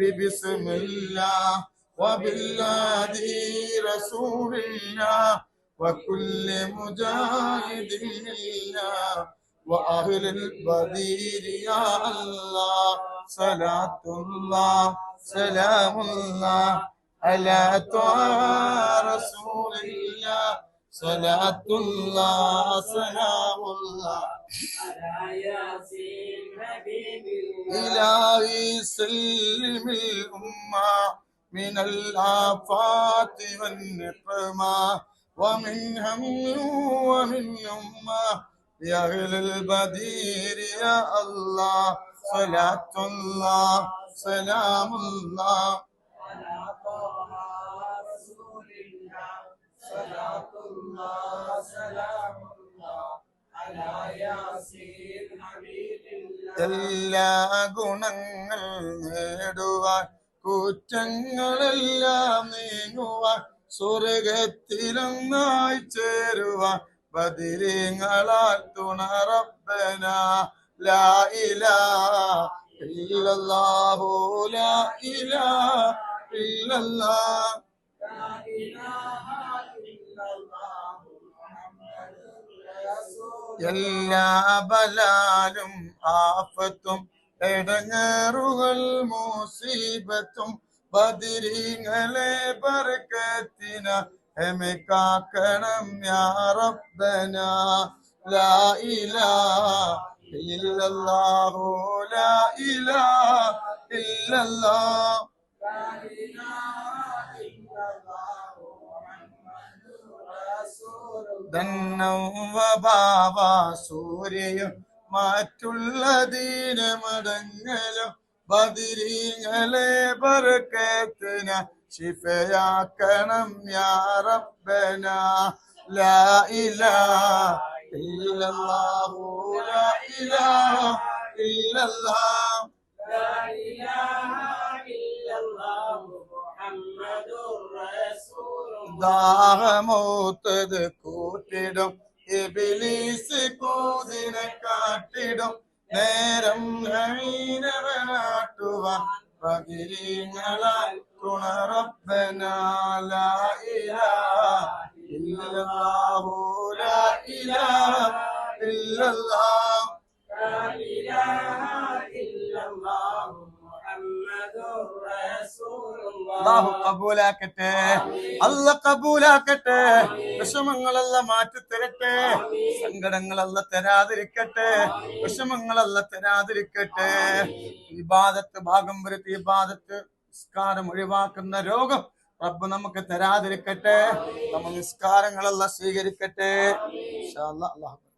ببسم الله وبالهادي رسول الله وكل مجاهد لله وأهل البدير يا الله صلاة الله سلام الله على رسول الله. صلاة الله سلام الله. على ياسين حبيب الله إلهي سلم الأمة من الآفات والنقمة ومن هم ومن أمة يا أهل البدير يا الله صلاة الله سلام الله. എല്ലാ ഗുണങ്ങൾ നേടുവാൻ കുറ്റങ്ങളെല്ലാം നീങ്ങുവാൻ സ്വർഗത്തിലൊന്നായി ചേരുവാൻ ബദിരിങ്ങളാൽ തുണറപ്പന. ലാ ഇലാ ഇല്ലല്ലാഹു ലാ ഇലാ ഇല്ലല്ലാഹ്. എല്ലാ ബലാലും ആഫത്തും എടങ്ങറുകൾ മൂസീബത്തും ബദിരിങ്ങളെ പറക്കത്തിന എമെ കാക്കണം യാറബ്ബന ലാ ഇലാഹ ഇല്ലല്ലാഹു ലാ ഇലാഹ ഇല്ലല്ലാഹ്. ലാ സൂര്യയും മറ്റുള്ളതിന് മടങ്ങലും ബദിരീങ്ങളെ പറക്കത്തിന ശിഫയാക്കണം യാറപ്പന ലാ ഇലാ ഇല്ലല്ലാഹു ലാ ഇലാഹ ഇല്ലല്ലാഹ്. കൂട്ടിടും. എബിലീസ് കൂതിനെ കാട്ടിടും. നേരം നവീനവനാട്ടുവാൻ പകിരീങ്ങളാൽ ഗുണറബ്ബനാല ഇല്ലല്ലാഹു. അള്ളാഹു കബൂലാക്കട്ടെ. അല്ല കബൂലാക്കട്ടെ. വിഷമങ്ങളല്ല മാറ്റി തരട്ടെ. സങ്കടങ്ങളല്ല തരാതിരിക്കട്ടെ. വിഷമങ്ങളല്ല തരാതിരിക്കട്ടെ. ഇബാദത്ത് ഭാഗം വരുത്തി ഇബാദത്ത് നിസ്കാരം ഒഴിവാക്കുന്ന രോഗം റബ്ബ് നമുക്ക് തരാതിരിക്കട്ടെ. നമ്മൾ നിസ്കാരങ്ങളെല്ലാം സ്വീകരിക്കട്ടെ. അള്ളാഹു